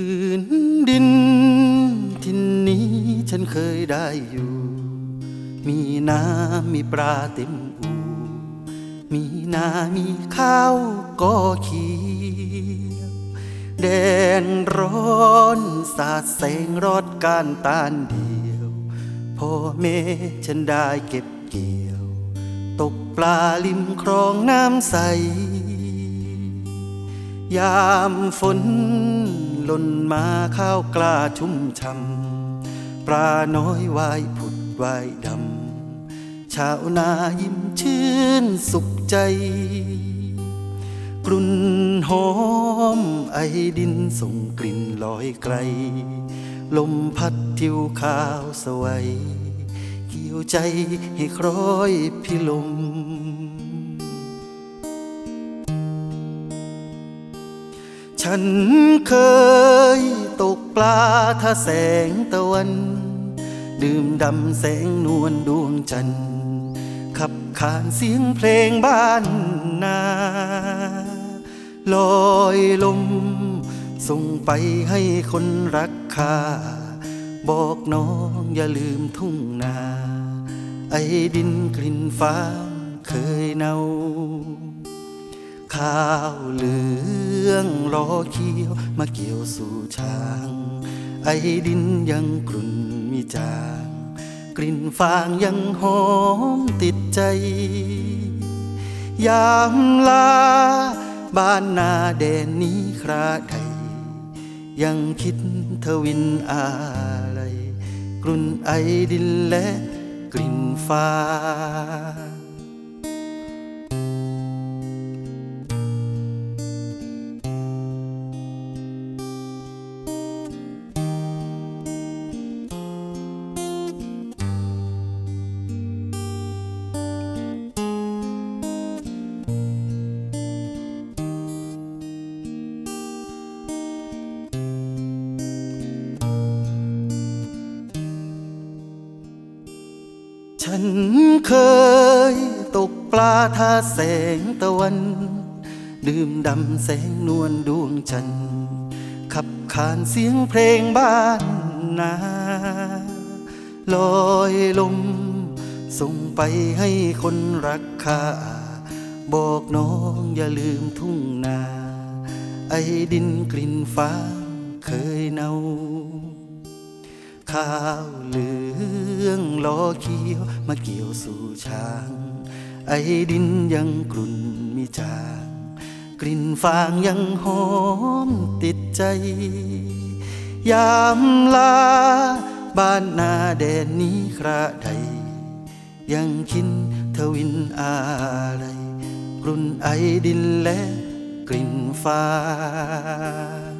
ืนดินที่นี้ฉันเคยได้อยู่ มีน้ำมีปลาเต็มอูมีนามีข้าวก็เขียวแดนร้อนสาดแสงรอดการตานเดียวพ่อแม่ฉันได้เก็บเกี่ยว ตกปลาริมคลองน้ำใส ยามฝนหล่นมาข้าวกล้าชุ่มช่ำปลาน้อยว่ายผุดว่ายดำชาวนายิ้มชื่นสุขใจ กลุ่นหอมไอดินส่งกลิ่นลอยไกล ลมพัดทิวขาวสวัยเกี่ยวใจให้คล้อยพิลม ฉันเคยตกปลาถ้าแสงตะวัน ดื่มดำแสงนวลดวงจันทร์ขับขานเสียงเพลงบ้านนา ลอยลม ส่งไปให้คนรักค่าบอกน้องอย่าลืมทุ่งนา ไอ้ดินกลิ่นฟ้าเคยเน่า ข้าวเหลืองรอเขียวมาเกี่ยวสู่ช้าง ไอ้ดินยังกรุ่นมีจาง กลิ่นฟางยังหอมติดใจ ยามลา บ้านนาแดนนี้คราใดยังคิดทวินอะไรกรุ่นไอดินและกลิ่นฟ้า ฉันเคยตกปลาท่าแสงตะวัน ดื่มดำแสงนวลดวงจันทร์ขับขานเสียงเพลงบ้านนาลอยลม ส่งไปให้คนรักค่าบอกน้องอย่าลืมทุ่งนา ไอ้ดินกลิ่นฟ้าเคยเนา ข้าวเหลืองล้อเขียวมาเกี่ยวสู่ช้าง ไอ้ดินยังกรุ่นมีจาง กลิ่นฟางยังหอมติดใจ ยามลา บ้านนาแดนนี้คราใด ยังคินทวินอะไรกรุ่นไอดินและกลิ่นฟาง